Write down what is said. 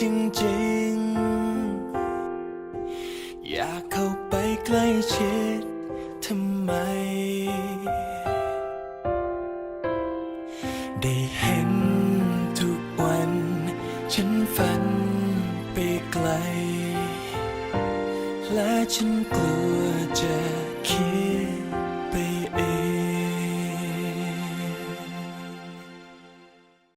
จริงจริงอยากเข้าไปใกล้ชิดทำไม ได้เห็นทุกวัน ฉันฝันไปไกล และฉันกลัว